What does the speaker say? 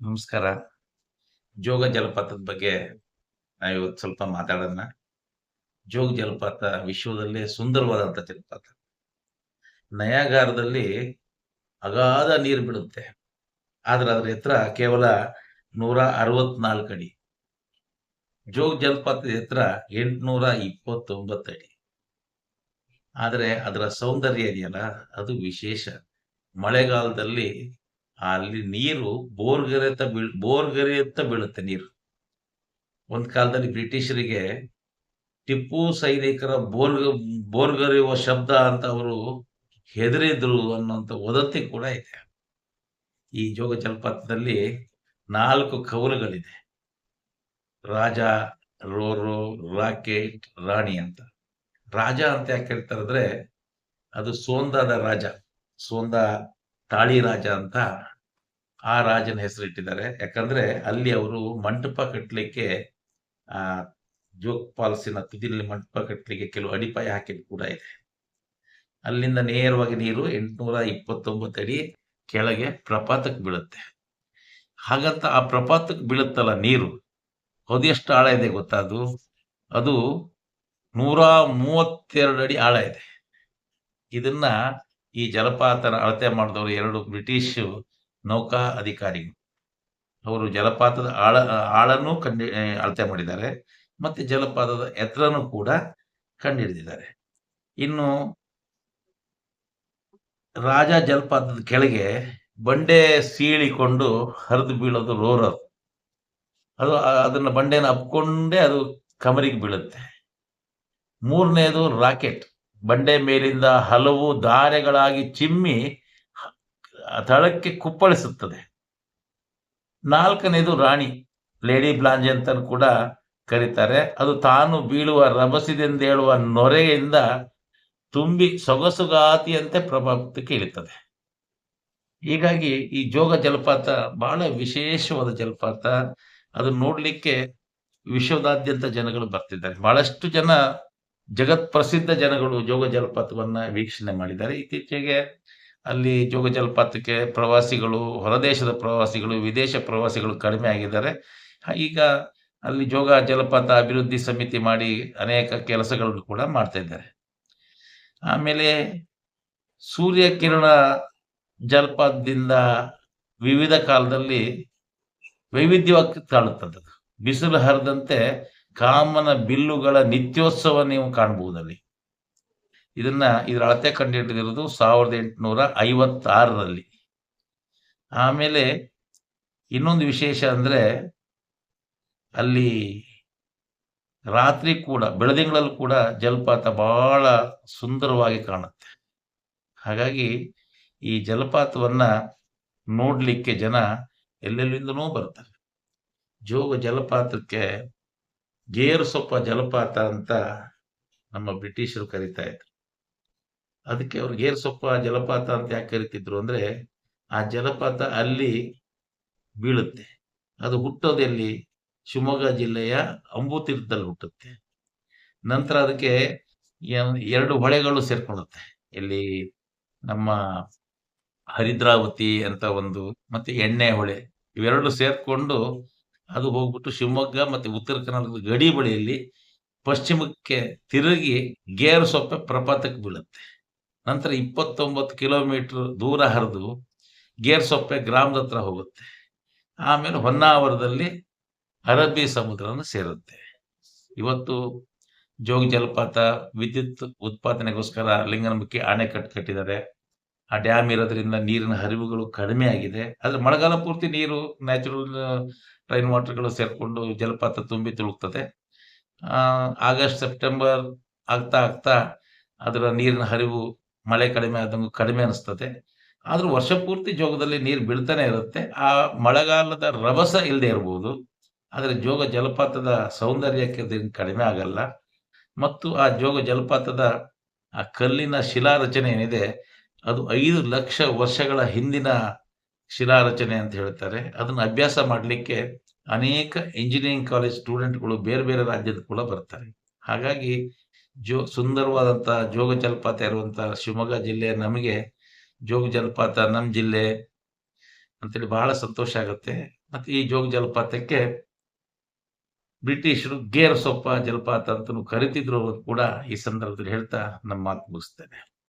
ನಮಸ್ಕಾರ. ಜೋಗ ಜಲಪಾತದ ಬಗ್ಗೆ ನಾವಿವತ್ತು ಸ್ವಲ್ಪ ಮಾತಾಡೋಣ. ಜೋಗ ಜಲಪಾತ ವಿಶ್ವದಲ್ಲೇ ಸುಂದರವಾದಂಥ ಜಲಪಾತ. ನಯಾಗಾರದಲ್ಲಿ ಅಗಾಧ ನೀರು ಬಿಡುತ್ತೆ ಆದ್ರೆ ಅದರ ಎತ್ತರ ಕೇವಲ 164 ಅಡಿ. ಜೋಗ ಜಲಪಾತದ ಎತ್ತರ 829 ಅಡಿ. ಆದರೆ ಅದರ ಸೌಂದರ್ಯ ಇದೆಯಲ್ಲ, ಅದು ವಿಶೇಷ. ಮಳೆಗಾಲದಲ್ಲಿ ಅಲ್ಲಿ ನೀರು ಬೋರ್ಗರೆತ ಬೀಳ್ ಅಂತ ಬೀಳುತ್ತೆ ನೀರು. ಒಂದು ಕಾಲದಲ್ಲಿ ಬ್ರಿಟಿಷರಿಗೆ ಟಿಪ್ಪು ಸೈನಿಕರ ಬೋರ್ಗ ಬೋರ್ಗರೆಯುವ ಶಬ್ದ ಅಂತ ಅವರು ಹೆದರಿದ್ರು ಅನ್ನೋಂಥ ವದಂತಿ ಕೂಡ ಇದೆ. ಈ ಜೋಗ ಜಲಪಾತದಲ್ಲಿ ನಾಲ್ಕು ಕವಲುಗಳಿದೆ. ರಾಜ, ರೋರೋ, ರಾಕೆಟ್, ರಾಣಿ ಅಂತ. ರಾಜ ಅಂತ ಯಾಕೆ ಹೇಳ್ತಾರೆ ಅಂದ್ರೆ ಅದು ಸೋಂದಾದ ರಾಜ. ಸೋಂದಾ ತಾಳಿ ರಾಜ ಅಂತ ಆ ರಾಜನ ಹೆಸರಿಟ್ಟಿದ್ದಾರೆ. ಯಾಕಂದ್ರೆ ಅಲ್ಲಿ ಅವರು ಮಂಟಪ ಕಟ್ಟಲಿಕ್ಕೆ ಆ, ಜೋಗ್ ಫಾಲ್ಸಿನ ತುದಿಲಿ ಮಂಟಪ ಕಟ್ಟಲಿಕ್ಕೆ ಕೆಲವು ಅಡಿಪಾಯ ಹಾಕಿದ್ದು ಕೂಡ ಇದೆ. ಅಲ್ಲಿಂದ ನೇರವಾಗಿ ನೀರು 829 ಅಡಿ ಕೆಳಗೆ ಪ್ರಪಾತಕ್ಕೆ ಬೀಳುತ್ತೆ. ಹಾಗಂತ ಆ ಪ್ರಪಾತಕ್ಕೆ ಬೀಳುತ್ತಲ್ಲ ನೀರು ಅದೆಷ್ಟು ಆಳ ಇದೆ ಗೊತ್ತಾ ಅದು? ಅದು 132 ಅಡಿ ಆಳ ಇದೆ. ಇದನ್ನ ಈ ಜಲಪಾತನ ಅಳತೆ ಮಾಡಿದವರು ಎರಡು ಬ್ರಿಟಿಷ್ ನೌಕಾ ಅಧಿಕಾರಿಗಳು. ಅವರು ಜಲಪಾತದ ಆಳ, ಆಳನ್ನು ಕಂಡು ಅಳತೆ ಮಾಡಿದ್ದಾರೆ. ಮತ್ತೆ ಜಲಪಾತದ ಎತ್ತರನೂ ಕೂಡ ಕಂಡುಹಿಡಿದಿದ್ದಾರೆ. ಇನ್ನು ರಾಜ ಜಲಪಾತದ ಕೆಳಗೆ ಬಂಡೆ ಸೀಳಿಕೊಂಡು ಹರಿದು ಬೀಳೋದು ರೋರ್ ಅದು ಅದು, ಅದನ್ನ ಬಂಡೆನ ಅಪ್ಕೊಂಡೇ ಅದು ಕಮರಿಗೆ ಬೀಳುತ್ತೆ. ಮೂರನೇದು ರಾಕೆಟ್. ಬಂಡೆ ಮೇಲಿಂದ ಹಲವು ದಾರೆಗಳಾಗಿ ಚಿಮ್ಮಿ ತಳಕ್ಕೆ ಕುಪ್ಪಳಿಸುತ್ತದೆ. ನಾಲ್ಕನೇದು ರಾಣಿ. ಲೇಡಿ ಬ್ಲಾಂಜ್ ಅಂತ ಕೂಡ ಕರೀತಾರೆ. ಅದು ತಾನು ಬೀಳುವ ರಭಸದಿಂದೇಳುವ ನೊರೆಯಿಂದ ತುಂಬಿ ಸೊಗಸುಗಾತಿಯಂತೆ ಪ್ರಭಾವಕ್ಕೆ ಇಳಿತದೆ. ಹೀಗಾಗಿ ಈ ಜೋಗ ಜಲಪಾತ ಬಹಳ ವಿಶೇಷವಾದ ಜಲಪಾತ. ಅದನ್ನ ನೋಡ್ಲಿಕ್ಕೆ ವಿಶ್ವದಾದ್ಯಂತ ಜನಗಳು ಬರ್ತಿದ್ದಾರೆ. ಬಹಳಷ್ಟು ಜನ ಜಗತ್ ಪ್ರಸಿದ್ಧ ಜನಗಳು ಜೋಗ ಜಲಪಾತವನ್ನ ವೀಕ್ಷಣೆ ಮಾಡಿದ್ದಾರೆ. ಇತ್ತೀಚೆಗೆ ಅಲ್ಲಿ ಜೋಗ ಜಲಪಾತಕ್ಕೆ ಪ್ರವಾಸಿಗಳು ಹೊರದೇಶದ ಪ್ರವಾಸಿಗಳು, ವಿದೇಶ ಪ್ರವಾಸಿಗಳು ಕಡಿಮೆ ಆಗಿದ್ದಾರೆ. ಈಗ ಅಲ್ಲಿ ಜೋಗ ಜಲಪಾತ ಅಭಿವೃದ್ಧಿ ಸಮಿತಿ ಮಾಡಿ ಅನೇಕ ಕೆಲಸಗಳನ್ನು ಕೂಡ ಮಾಡ್ತಾ ಇದ್ದಾರೆ. ಆಮೇಲೆ ಸೂರ್ಯಕಿರಣ ಜಲಪಾತದಿಂದ ವಿವಿಧ ಕಾಲದಲ್ಲಿ ವೈವಿಧ್ಯವಾಗಿ ಕಾಣುತ್ತದೆ. ಬಿಸಿಲು ಹರಿದಂತೆ ಕಾಮನ ಬಿಲ್ಲುಗಳ ನಿತ್ಯೋತ್ಸವ ನೀವು ಕಾಣಬಹುದಲ್ಲಿ. ಇದನ್ನ ಇದರ ಅಳತೆ ಕಂಡುಹಿಡಿದಿರೋದು 1856ರಲ್ಲಿ. ಆಮೇಲೆ ಇನ್ನೊಂದು ವಿಶೇಷ ಅಂದ್ರೆ ಅಲ್ಲಿ ರಾತ್ರಿ ಕೂಡ ಬೆಳದಿಂಗಳಲ್ಲೂ ಕೂಡ ಜಲಪಾತ ಬಹಳ ಸುಂದರವಾಗಿ ಕಾಣುತ್ತೆ. ಹಾಗಾಗಿ ಈ ಜಲಪಾತವನ್ನ ನೋಡ್ಲಿಕ್ಕೆ ಜನ ಎಲ್ಲೆಲ್ಲಿಂದನೂ ಬರ್ತಾರೆ. ಜೋಗ ಜಲಪಾತಕ್ಕೆ ಗೇರುಸೊಪ್ಪ ಜಲಪಾತ ಅಂತ ನಮ್ಮ ಬ್ರಿಟಿಷರು ಕರಿತಾ ಇದ್ರು. ಅದಕ್ಕೆ ಅವ್ರು ಗೇರುಸೊಪ್ಪ ಜಲಪಾತ ಅಂತ ಯಾಕೆ ಕರಿತಿದ್ರು ಅಂದ್ರೆ ಆ ಜಲಪಾತ ಅಲ್ಲಿ ಬೀಳುತ್ತೆ. ಅದು ಹುಟ್ಟೋದೆಲ್ಲಿ? ಶಿವಮೊಗ್ಗ ಜಿಲ್ಲೆಯ ಅಂಬುತೀರ್ಥದಲ್ಲಿ ಹುಟ್ಟುತ್ತೆ. ನಂತರ ಅದಕ್ಕೆ ಎರಡು ಹೊಳೆಗಳು ಸೇರ್ಕೊಳ್ಳುತ್ತೆ. ಇಲ್ಲಿ ನಮ್ಮ ಹರಿದ್ರಾವತಿ ಅಂತ ಒಂದು ಮತ್ತೆ ಎಣ್ಣೆ ಹೊಳೆ ಇವೆರಡು ಸೇರ್ಕೊಂಡು ಅದು ಹೋಗ್ಬಿಟ್ಟು ಶಿವಮೊಗ್ಗ ಮತ್ತೆ ಉತ್ತರ ಕರ್ನಾಟಕದ ಗಡಿ ಬಳಿಯಲ್ಲಿ ಪಶ್ಚಿಮಕ್ಕೆ ತಿರುಗಿ ಗೇರುಸೊಪ್ಪೆ ಪ್ರಪಾತಕ್ಕೆ ಬೀಳುತ್ತೆ. ನಂತರ 29 ಕಿಲೋಮೀಟರ್ ದೂರ ಹರಿದು ಗೇರುಸೊಪ್ಪೆ ಗ್ರಾಮದ ಹತ್ರ ಹೋಗುತ್ತೆ. ಆಮೇಲೆ ಹೊನ್ನಾವರದಲ್ಲಿ ಅರಬ್ಬಿ ಸಮುದ್ರವನ್ನು ಸೇರುತ್ತೆ. ಇವತ್ತು ಜೋಗ ಜಲಪಾತ ವಿದ್ಯುತ್ ಉತ್ಪಾದನೆಗೋಸ್ಕರ ಲಿಂಗನಮಕ್ಕಿ ಅಣೆಕಟ್ಟು ಕಟ್ಟಿದ್ದಾರೆ. ಆ ಡ್ಯಾಮ್ ಇರೋದ್ರಿಂದ ನೀರಿನ ಹರಿವುಗಳು ಕಡಿಮೆ ಆಗಿದೆ. ಆದರೆ ಮಳೆಗಾಲ ಪೂರ್ತಿ ನೀರು ನ್ಯಾಚುರಲ್ ರೈನ್ ವಾಟರ್‌ಗಳು ಸೇರಿಕೊಂಡು ಜಲಪಾತ ತುಂಬಿ ತುಳುಕ್ತದೆ. ಆಗಸ್ಟ್, ಸೆಪ್ಟೆಂಬರ್ ಆಗ್ತಾ ಆಗ್ತಾ ಅದರ ನೀರಿನ ಹರಿವು ಮಳೆ ಕಡಿಮೆ ಆದಂಗು ಕಡಿಮೆ ಅನಿಸ್ತದೆ. ಆದರೂ ವರ್ಷ ಪೂರ್ತಿ ಜೋಗದಲ್ಲಿ ನೀರು ಬೀಳ್ತಾನೆ ಇರುತ್ತೆ. ಆ ಮಳೆಗಾಲದ ರಭಸ ಇಲ್ಲದೆ ಇರಬಹುದು. ಆದರೆ ಜೋಗ ಜಲಪಾತದ ಸೌಂದರ್ಯಕ್ಕೆ ಕಡಿಮೆ ಆಗಲ್ಲ. ಮತ್ತು ಆ ಜೋಗ ಜಲಪಾತದ ಆ ಕಲ್ಲಿನ ಶಿಲಾರಚನೆ ಏನಿದೆ ಅದು ಐದು ಲಕ್ಷ ವರ್ಷಗಳ ಹಿಂದಿನ ಶಿಲಾರಚನೆ ಅಂತ ಹೇಳ್ತಾರೆ. ಅದನ್ನು ಅಭ್ಯಾಸ ಮಾಡಲಿಕ್ಕೆ ಅನೇಕ ಇಂಜಿನಿಯರಿಂಗ್ ಕಾಲೇಜ್ ಸ್ಟೂಡೆಂಟ್‌ಗಳು ಬೇರೆ ಬೇರೆ ರಾಜ್ಯದ ಕೂಡ ಬರ್ತಾರೆ. ಹಾಗಾಗಿ ಜೋ ಸುಂದರವಾದಂಥ ಜೋಗ ಜಲಪಾತ ಇರುವಂಥ ಶಿವಮೊಗ್ಗ ಜಿಲ್ಲೆ ನಮಗೆ ಜೋಗ ಜಲಪಾತ ನಮ್ಮ ಜಿಲ್ಲೆ ಅಂತೇಳಿ ಬಹಳ ಸಂತೋಷ ಆಗುತ್ತೆ. ಮತ್ತೆ ಈ ಜೋಗ ಜಲಪಾತಕ್ಕೆ ಬ್ರಿಟಿಷರು ಗೇರ್ ಸೊಪ್ಪ ಜಲಪಾತ ಅಂತಲೂ ಕರಿತಿದ್ರು ಕೂಡ ಈ ಸಂದರ್ಭದಲ್ಲಿ ಹೇಳ್ತಾ ನಮ್ಮ ಮಾತು ಮುಗಿಸ್ತೇನೆ